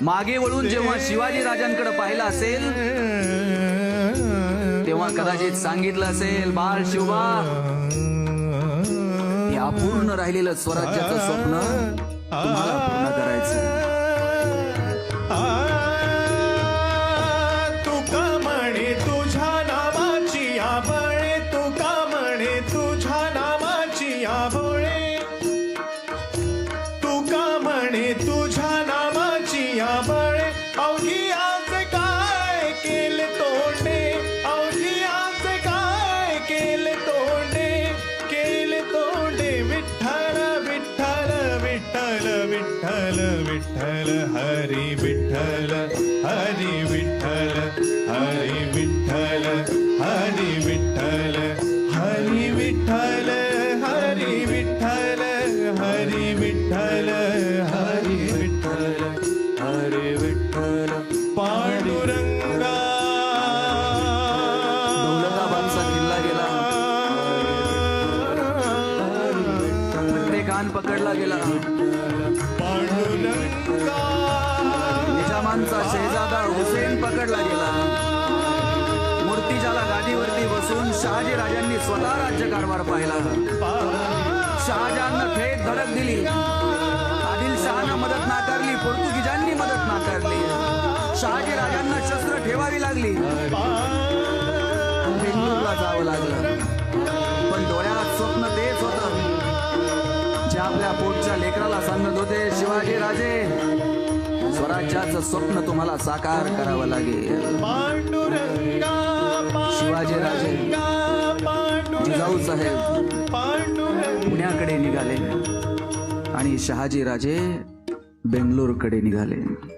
मागे वळून जेव्हा शिवाजी राजांकडे पाहिलं असेल तेव्हा कदाचित सांगितलं असेल बाळ शिवबा हे अपूर्ण राहिलेलं स्वराज्याचं स्वप्न तुम्हाला पूर्ण करायचं अवघी आज काय केले तोंडे? अवघी आज काय केले तोंडे? केल तोंडे विठ्ठल विठ्ठल विठ्ठल विठ्ठल विठ्ठल हरी विठ्ठल हरी विठ्ठल हरी विठ्ठल हरी विठ्ठल हरी विठ्ठल हरी विठ्ठल हरी विठ्ठल कान पकडला गेला. निजामांचा शहजादा हुसेन पकडला गेला. मूर्तिजाला गादीवरती बसून शहाजी राजांनी स्वतः राज्य कारभार पाहिला. शहाजहाननं थेट धडक दिली. आदिलशहानं मदत नाकारली पोर्तुगीजांनी मदत नाकारली. शहाजी राजांना शस्त्र ठेवावी लागली. शिवाजी राजे. स्वराज्याचं स्वप्न तुम्हाला साकार करावं लागेल. शिवाजी राजे. जिजाऊ साहेब. पुण्याकडे निघाले. आणि शहाजी राजे बेंगलोरकडे निघाले.